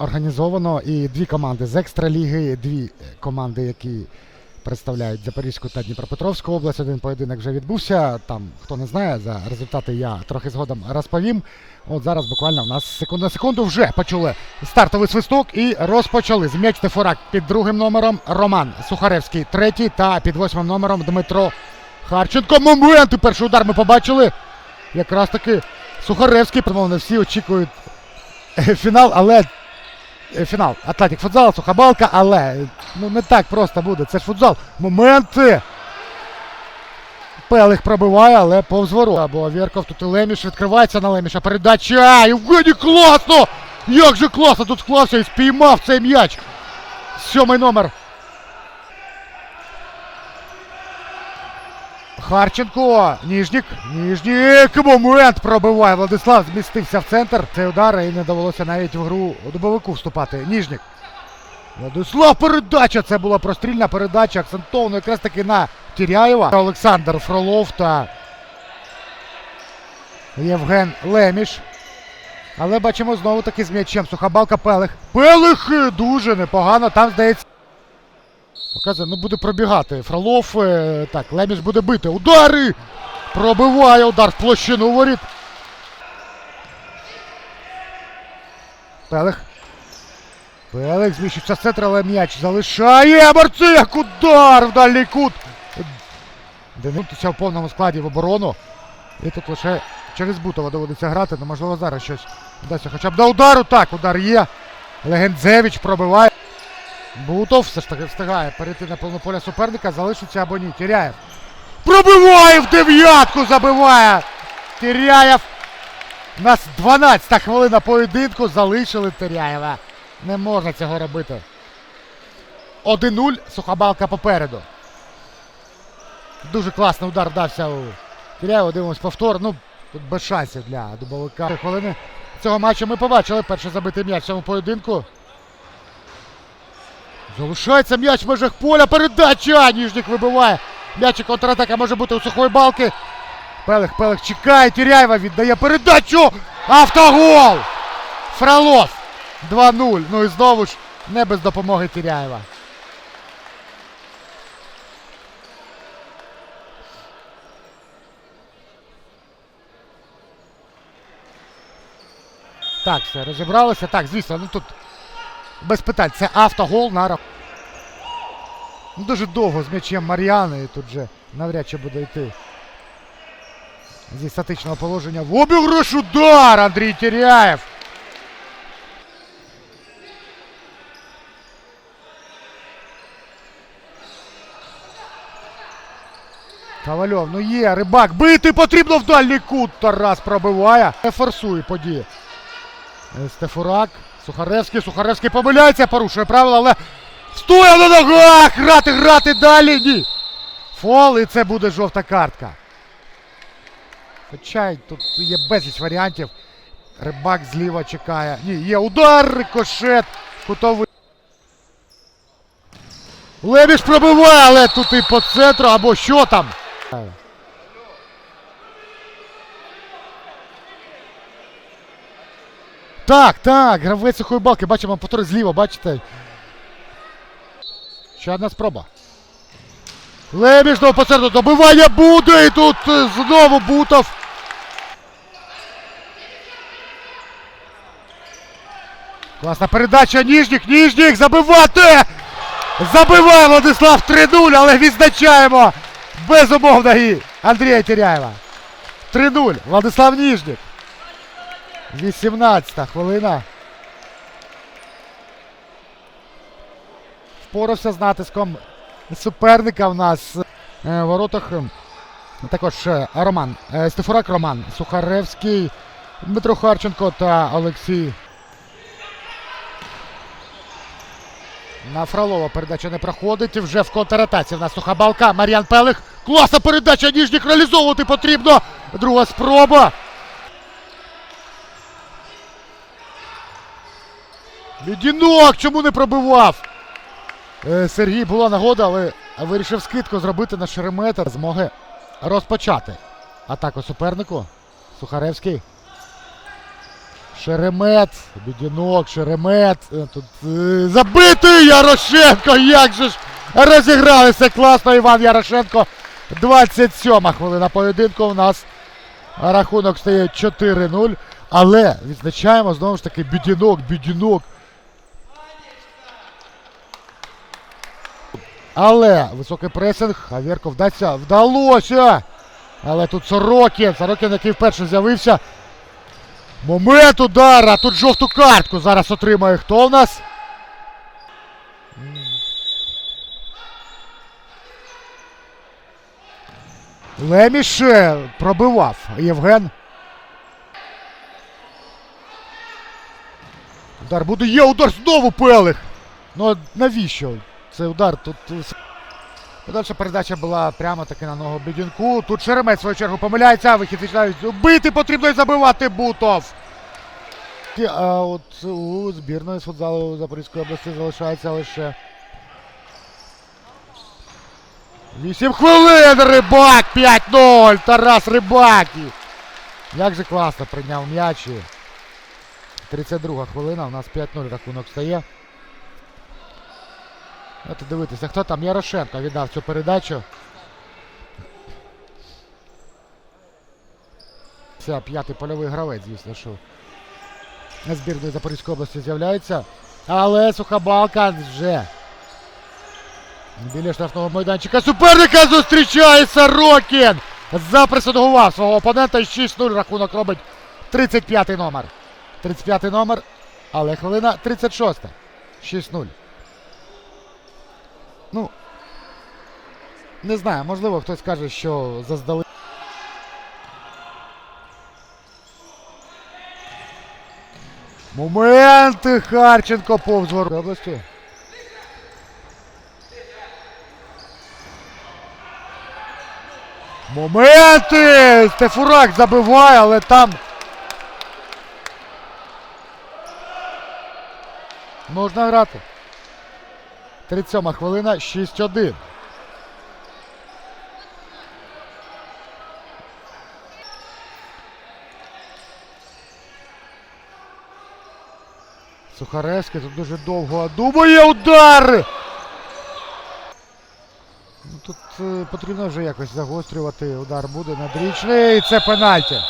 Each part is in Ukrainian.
організовано і дві команди з екстраліги, дві команди, які представляють Запорізьку та Дніпропетровську область. Один поєдинок вже відбувся. Там, хто не знає, за результати я трохи згодом розповім. От зараз буквально в нас секунду на секунду вже почули стартовий свисток і розпочали. З м'яч Тефорак під другим номером Роман Сухаревський, третій, та під восьмим номером Дмитро Харченко. Момент! Перший удар ми побачили. Якраз таки Сухаревський, промовно, всі очікують е, фінал, але фінал. Атлетік футзал, Сухабалка, але ну не так просто буде. Це ж футзал. Моменти. Пелих пробиває, але повз ворота. Бо Вірков тут і Леміш відкривається на Леміша. Передача. Євгеній класно! Як же класно тут склався і спіймав цей м'яч. Сьомий номер. Харченко. Ніжнік. Ніжнік. Момент пробиває. Владислав змістився в центр. Цей удар і не довелося навіть в гру дубовику вступати. Ніжнік. Владислав передача. Це була прострільна передача. Акцентовано якраз таки на Тіряєва. Олександр Фролов та Євген Леміш. Але бачимо знову таки з м'ячем. Сухабалка Пелих. Пелих е, дуже непогано. Там здається. Показує, ну буде пробігати. Фролов. е, Так, Леміш буде бити. Удари! Пробиває удар в площину воріт. Пелих. Пелих зміщується з центру, але м'яч залишає. Марцияк! Удар в дальній кут. Денисовся в повному складі в оборону. І тут лише через Бутова доводиться грати, ну можливо зараз щось вдасться хоча б до удару. Так, удар є. Легендзевич пробиває. Бутов все ж таки встигає перейти на повну поля суперника, залишиться або ні. Тіряєв. Пробиває в дев'ятку, забиває. Тіряєв. У нас 12-та хвилина поєдинку. Залишили Тиряєва. Не можна цього робити. 1-0. Сухобалка попереду. Дуже класний удар дався у Тіряєва. Дивимось повтор. Ну, тут без шансів для дубовика. Три Хвилини цього матчу ми побачили. Перший забитий м'яч в цьому поєдинку. Залишається м'яч в межах поля. Передача! Ніжник вибиває. М'яч контратака може бути у сухої балки. Пелих, Пелих чекає. Тіряєва віддає передачу. Автогол! Фролов. 2-0. Ну і знову ж не без допомоги Тіряєва. Так, все, розібралося. Так, звісно, ну тут без питань. Це автогол на рах- Ну, Дуже довго з м'ячем Мар'яни тут же навряд чи буде йти. Зі статичного положення. В обіграш удар! Андрій Тіряєв. Ковальов, ну є, рибак, бити потрібно в дальній кут. Тарас пробиває. Не форсує події. Е, Стефурак, Сухаревський, Сухаревський помиляється, порушує правила, але стоя на ногах! Грати, грати далі! Ні! Фол, і це буде жовта картка. Хоча тут є безліч варіантів. Рибак зліва чекає. Ні, є удар, рикошет, кутовий. Лебіж пробиває, але тут і по центру, або що там. Так, так, гравець сухої балки. Бачимо повтори зліва, бачите. Ще одна спроба. Лебіж знову по центру добивання буде і тут е, знову Бутов. Класна передача, Ніжнік, Ніжнік, забивати! Забиває Владислав 3-0, але відзначаємо безумовно і Андрія Теряєва. 3-0, Владислав Ніжнік. 18 хвилина. Впорався з натиском суперника в нас е, в воротах. е, Також е, Роман. е, Стефурак Роман, Сухаревський, Дмитро Харченко та Олексій. На Фролова передача не проходить. Вже в контратаці в нас сухабалка. Мар'ян Пелих. Класна передача. Ніжнік реалізовувати потрібно. Друга спроба. Відінок! Чому не пробивав? Е, Сергій була нагода, але вирішив скидку зробити на Шеремета. Змоги розпочати атаку супернику. Сухаревський. Шеремет, Бідінок, Шеремет. Е, Тут е, забитий Ярошенко! Як же ж розігралися класно Іван Ярошенко. 27 хвилина поєдинку у нас. Рахунок стає 4-0. Але відзначаємо знову ж таки Бідінок, Бідінок. Але високий пресинг, Аверко вдасться, вдалося! Але тут Сорокін, Сорокін, який вперше з'явився. Момент удара, тут жовту картку зараз отримає хто у нас? Леміш пробивав Євген. Удар буде. Є удар знову Пелих. Ну навіщо? Цей удар тут. Подальша передача була прямо таки на ногу Бідінку. Тут Шеремет, в свою чергу, помиляється. Вихід відчинають. Бити потрібно і забивати Бутов. А от у збірної з футзалу Запорізької області залишається лише. 8 хвилин! Рибак! 5-0! Тарас Рибак! Як же класно прийняв м'яч. і 32 хвилина, у нас 5-0 рахунок стає. Давайте дивитися, хто там Ярошенко віддав цю передачу. Це п'ятий польовий гравець, звісно, що на збірної Запорізької області з'являється. Але суха балка вже біля штрафного майданчика суперника зустрічає Сорокін! Запресингував свого опонента 6-0 рахунок робить 35-й номер. 35-й номер, але хвилина 36. 6-0. Ну, не знаю, можливо, хтось каже, що заздали. Моменти Харченко повз області. Моменти! Стефурак забиває, але там. Можна грати. 37 хвилина, 6-1. Сухаревський тут дуже довго думає удар! Ну, тут е, потрібно вже якось загострювати. Удар буде надрічний. І це пенальті.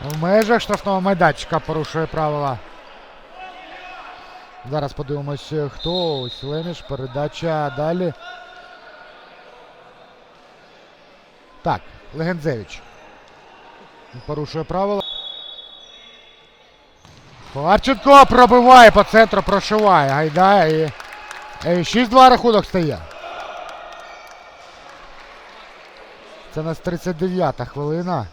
В межах штрафного майданчика порушує правила. Зараз подивимось, е, хто. Ось Леміш, передача далі. Так, Легензевич. Порушує правила. Харченко пробиває по центру, прошиває. Гайдає і. е, 6-2 рахунок стає. Це у нас 39-та хвилина.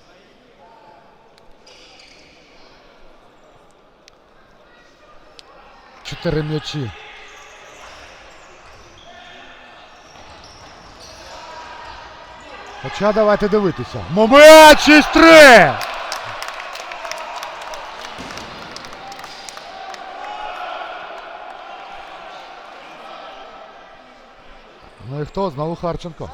Чотири м'ячі. Хоча давайте дивитися. Момент 6-3! Ну і хто? Знову Харченко.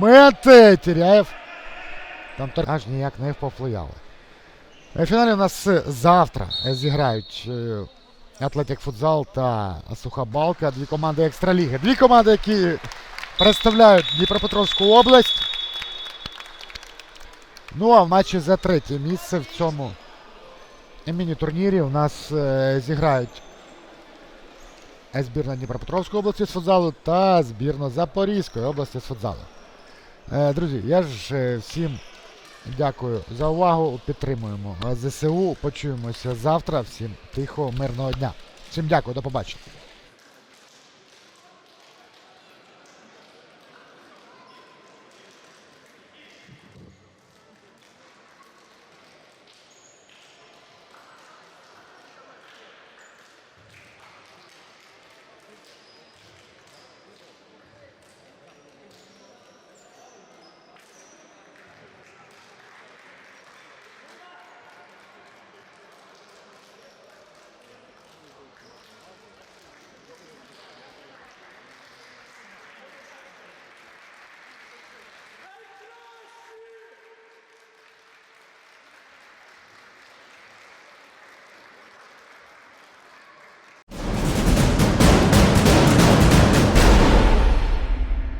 Моменти! Теряєв. Там аж ніяк не повпливали. В фіналі у нас е, завтра е, зіграють е, Атлетик Футзал та Суха Балка. Дві команди екстраліги. Дві команди, які представляють Дніпропетровську область. Ну а в матчі за третє місце в цьому міні-турнірі у нас е, зіграють е, збірна Дніпропетровської області з футзалу та збірна Запорізької області з футзалу. Е, Друзі, я ж е, всім дякую за увагу. Підтримуємо е, ЗСУ. Почуємося завтра. Всім тихого, мирного дня. Всім дякую, до побачення.